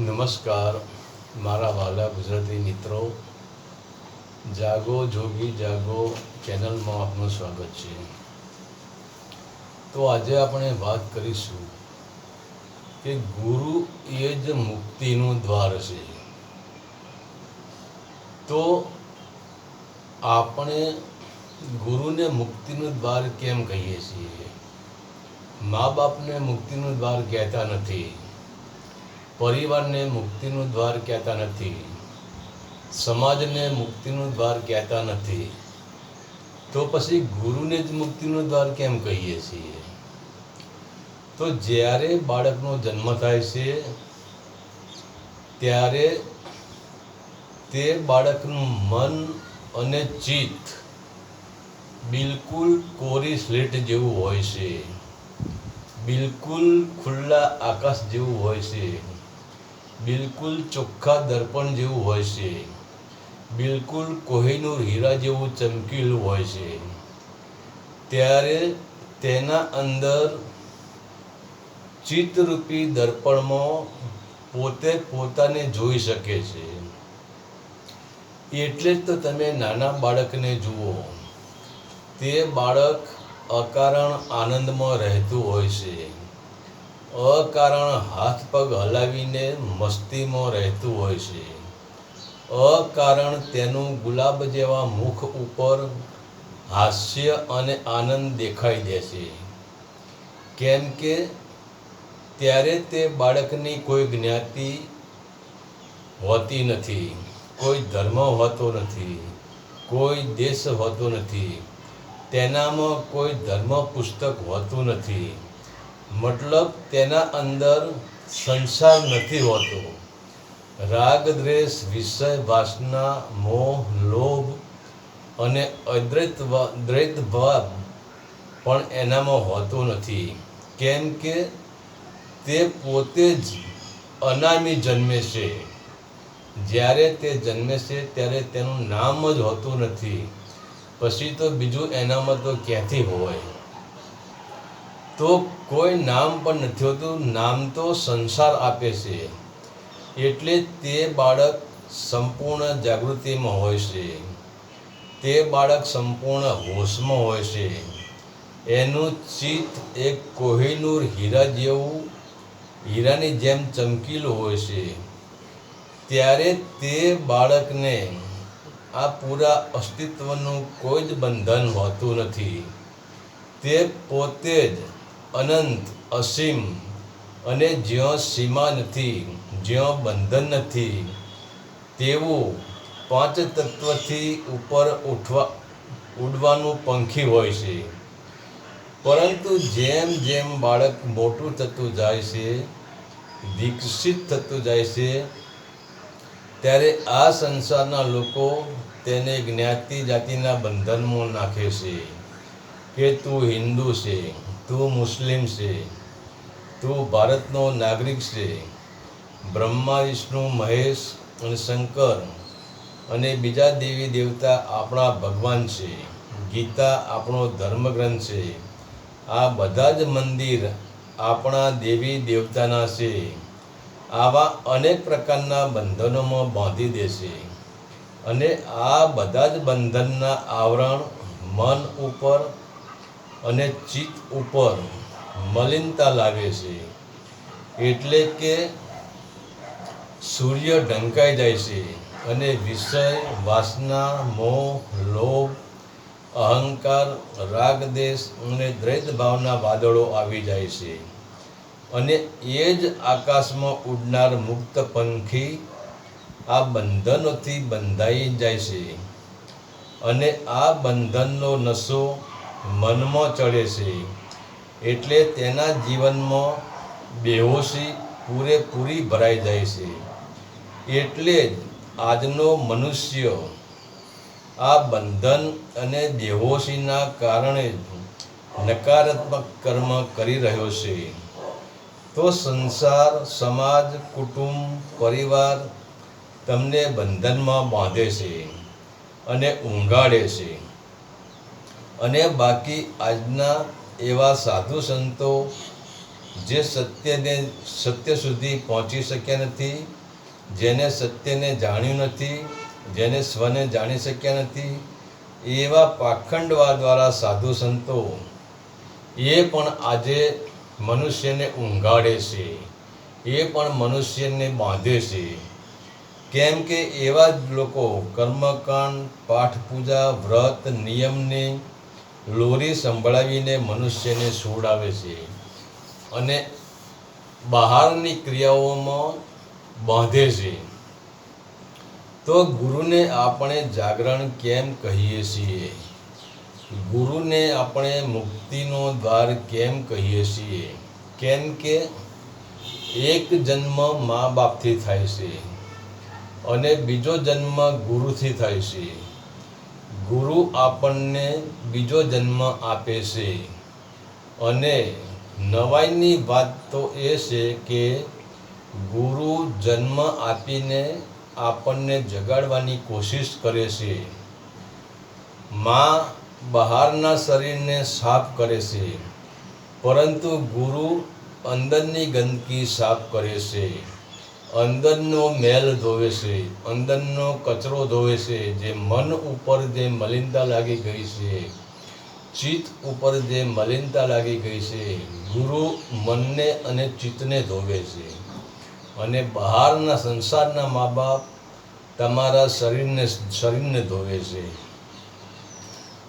નમસ્કાર. મારા વાલા ગુજરાતી મિત્રો, જાગો, જોગી, જાગો ચેનલમાં આપનું સ્વાગત છે. તો આજે આપણે વાત કરીશું કે ગુરુ એ જ મુક્તિનું દ્વાર છે. તો આપણે ગુરુને મુક્તિનું દ્વાર કેમ કહીએ છીએ? મા બાપને મુક્તિનું દ્વાર કહેતા નથી. પરિવારને મુક્તિનું દ્વાર કહેતા નથી. સમાજને મુક્તિનું દ્વાર કહેતા નથી. તો પછી ગુરુને જ મુક્તિનું દ્વાર કેમ કહીએ છીએ? તો જ્યારે બાળકનો જન્મ થાય છે, ત્યારે તે બાળકનું મન અને ચિત્ત બિલકુલ કોરી સ્લેટ જેવું હોય છે. બિલકુલ ખુલ્લા આકાશ જેવું હોય છે. બિલકુલ ચોખ્ખા દર્પણ જેવું હોય છે. બિલકુલ કોહિનૂર હીરા જેવું ચમકીલું હોય છે. ત્યારે તેના અંદર ચિત્તરૂપી દર્પણમાં પોતે પોતાને જોઈ શકે છે. એટલે જ તો તમે નાના બાળકને જુઓ. તે બાળક અકારણ આનંદમાં રહેતું હોય છે. અકારણ હાથ પગ હલાવીને મસ્તીમાં રહેતું હોય છે. અકારણ તેનું ગુલાબ જેવા મુખ ઉપર હાસ્ય અને આનંદ દેખાઈ દે છે. કેમ કે ત્યારે તે બાળકની કોઈ જ્ઞાતિ હોતી નથી, કોઈ ધર્મ હોતો નથી, કોઈ દેશ હોતો નથી, તેનામાં કોઈ ધર્મ પુસ્તક હોતું નથી. મતલબ તેના અંદર સંસાર નથી હોતો. રાગ, દ્વેષ, વિષય, વાસના, મોહ, લોભ અને અદ્વૈત દ્વૈત ભાવ પણ એનામાં હોતો નથી. કેમ કે તે પોતે જ અનામી જન્મે છે. જ્યારે તે જન્મે છે ત્યારે તેનું નામ જ હોતું નથી. પછી તો બીજું એનામાં તો ક્યાંથી હોય? તો કોઈ નામ પણ નથી હોતું. નામ તો સંસાર આપે છે. એટલે તે બાળક સંપૂર્ણ જાગૃતિમાં હોય છે. તે બાળક સંપૂર્ણ હોશમાં હોય છે. એનું ચિત્ત એક કોહિનૂર હીરા જેવું, હીરાની જેમ ચમકીલું હોય છે. ત્યારે તે બાળકને આ પૂરા અસ્તિત્વનું કોઈ જ બંધન હોતું નથી. તે પોતે જ અનંત, અસીમ અને જ્યાં સીમા નથી, જ્યાં બંધન નથી, તેઓ પાંચ તત્વથી ઉપર ઉઠવા, ઉડવાનું પંખી હોય છે. પરંતુ જેમ જેમ બાળક મોટું થતું જાય છે, વિકસિત થતું જાય છે, ત્યારે આ સંસારના લોકો તેને જ્ઞાતિ જાતિના બંધનમાં નાખે છે કે તું હિન્દુ છે. તું મુસ્લિમ છે, તું ભારતનો નાગરિક છે, બ્રહ્મા, વિષ્ણુ, મહેશ અને શંકર અને બીજા દેવી દેવતા આપણા ભગવાન છે, ગીતા આપણો ધર્મગ્રંથ છે. આ બધા જ મંદિર આપણા દેવી દેવતાના છે. આવા અનેક પ્રકારના બંધનોમાં બાંધી દેશે અને આ બધા જ બંધનના આવરણ મન ઉપર અને ચિત્ત ઉપર મલિનતા લાવે છે. એટલે કે સૂર્ય ઢંકાઈ જાય છે અને વિષય, વાસના, મોહ, લોભ, અહંકાર, રાગ દેશ અને દ્વૈત ભાવના વાદળો આવી જાય છે. અને એ જ આકાશમાં ઉડનાર મુક્ત પંખી આ બંધનોથી બંધાઈ જાય છે. અને આ બંધનનો નશો મનમાં ચડે છે. એટલે તેના જીવનમાં બેહોશી પૂરેપૂરી ભરાઈ જાય છે. એટલે જ આજનો મનુષ્ય આ બંધન અને બેહોશીના કારણે નકારાત્મક કર્મ કરી રહ્યો છે. તો સંસાર, સમાજ, કુટુંબ, પરિવાર તમને બંધનમાં બાંધે છે અને ઊંઘાડે છે. અને બાકી આજના એવા સાધુ સંતો જે સત્યને, સત્ય સુધી પહોંચી શક્યા નથી, જેને સત્યને જાણ્યું નથી, જેને સ્વને જાણી શક્યા નથી, એવા પાખંડવા દ્વારા સાધુ સંતો એ પણ આજે મનુષ્યને ઊંઘાડે છે, એ પણ મનુષ્યને બાંધે છે. કેમ કે એવા જ લોકો કર્મકાંડ પાઠ પૂજા વ્રત, નિયમની લોરી સંભળાવીને મનુષ્યને સોડાવે છે અને બહારની ક્રિયાઓમાં બાંધે છે. તો ગુરુને આપણે જાગરણ કેમ કહીએ છીએ? ગુરુને આપણે મુક્તિનો દ્વાર કેમ કહીએ છીએ? કેમ કે એક જન્મ મા બાપથી થાય છે અને બીજો જન્મ ગુરુથી થાય છે. ગુરુ આપણને બીજો જન્મ આપે છે. અને નવાઈની વાત તો એ છે કે ગુરુ જન્મ આપીને આપણને જગાડવાની કોશિશ કરે છે. માં બહારના શરીરને સાફ કરે છે, પરંતુ ગુરુ અંદરની ગંદકી સાફ કરે છે. અંદરનો મેલ ધોવે છે, અંદરનો કચરો ધોવે છે, જે મન ઉપર જે મલિનતા લાગી ગઈ છે, ચિત્ત ઉપર જે મલિનતા લાગી ગઈ છે, ગુરુ મનને અને ચિત્તને ધોવે છે. અને બહારના સંસારના મા બાપ તમારા શરીરને શરીરને ધોવે છે.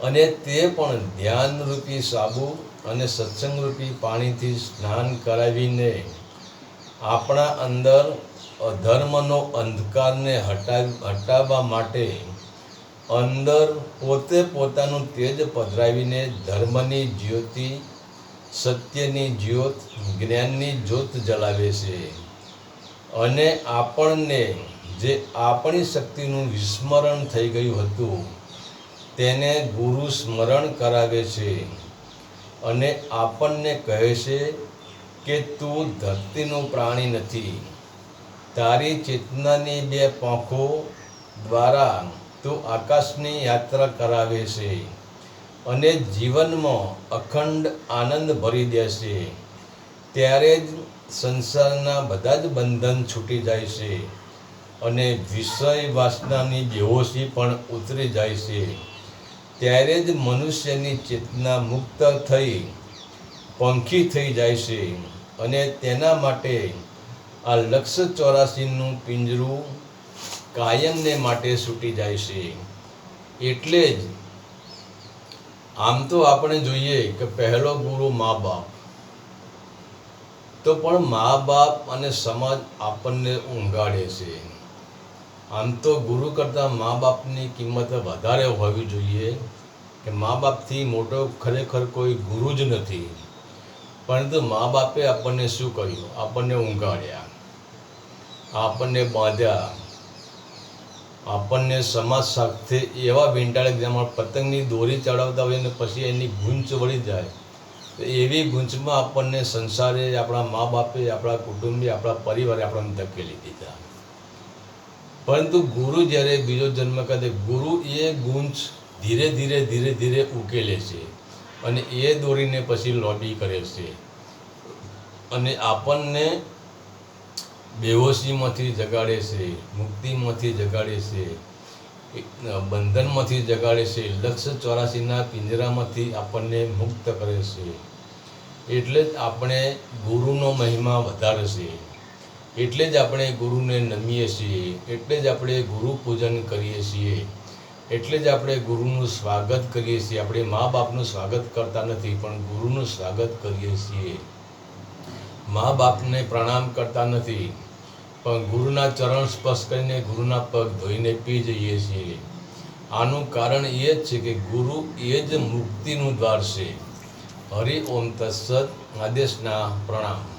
અને તે પણ ધ્યાનરૂપી સાબુ અને સત્સંગરૂપી પાણીથી સ્નાન કરાવીને આપણા અંદર અધર્મનો અંધકારને હટાવ, હટાવવા માટે અંદર પોતે પોતાનું તેજ પધરાવીને ધર્મની જ્યોતિ, સત્યની જ્યોત, જ્ઞાનની જ્યોત જલાવે છે. અને આપણને જે આપણી શક્તિનું વિસ્મરણ થઈ ગયું હતું, તેને ગુરુ સ્મરણ કરાવે છે. અને આપણને કહે છે કે તું ધરતીનું પ્રાણી નથી. તારી ચેતનાની બે પાંખો દ્વારા તું આકાશની યાત્રા કરાવે છે અને જીવનમાં અખંડ આનંદ ભરી દેશે ત્યારે જ સંસારના બધા જ બંધન છૂટી જાય છે અને વિષય વાસનાની બેહોશી પણ ઉતરી જાય છે. ત્યારે જ મનુષ્યની ચેતના મુક્ત થઈ, પંખી થઈ જાય છે અને તેના માટે આ લક્ષ ચોરાસીનું પિંજરું કાયમને માટે છૂટી જાય છે. એટલે જ આમ તો આપણે જોઈએ કે પહેલો ગુરુ મા બાપ. તો પણ મા બાપ અને સમાજ આપણને ઊંઘાડે છે. આમ તો ગુરુ કરતાં મા બાપની કિંમત વધારે હોવી જોઈએ કે મા બાપથી મોટો ખરેખર કોઈ ગુરુ જ નથી. પરંતુ મા બાપે આપણને શું કર્યું? આપણને ઊંઘાડ્યા. આપણને બાંધ્યા. આપણને સમાજ સાથે એવા વીંટાળે જેમાં પતંગની દોરી ચડાવતા હોય અને પછી એની ગૂંચ વળી જાય. તો એવી ગૂંચમાં આપણને સંસારે આપણા મા બાપે આપણા કુટુંબી, આપણા પરિવારે આપણને ધકેલી દીધા પરંતુ ગુરુ જ્યારે બીજો જન્મ કરે ગુરુ એ ગૂંચ ધીરે ધીરે ધીરે ધીરે ઉકેલે છે અને એ દોરીને પછી લોબી કરે છે. અને આપણને બેહોશીમાંથી જગાડે છે, મુક્તિમાંથી જગાડે છે બંધનમાંથી જગાડે છે, લક્ષ ચોરાસીના પિંજરામાંથી આપણને મુક્ત કરે છે. એટલે જ આપણે ગુરુનો મહિમા વધારે છે. એટલે જ આપણે ગુરુને નમીએ છીએ. એટલે જ આપણે ગુરુ પૂજન કરીએ છીએ. એટલે જ આપણે ગુરુનું સ્વાગત કરીએ છીએ. આપણે મા બાપનું સ્વાગત કરતા નથી, પણ ગુરુનું સ્વાગત કરીએ છીએ. મા બાપને પ્રણામ કરતા નથી. પણ ગુરુના ચરણ સ્પર્શ કરીને ગુરુના પગ ધોઈને પી જઈએ છીએ. આનું કારણ એ જ છે કે ગુરુ એ જ મુક્તિનું દ્વાર છે. હરિ ઓમ તત્સદ આદેશના પ્રણામ.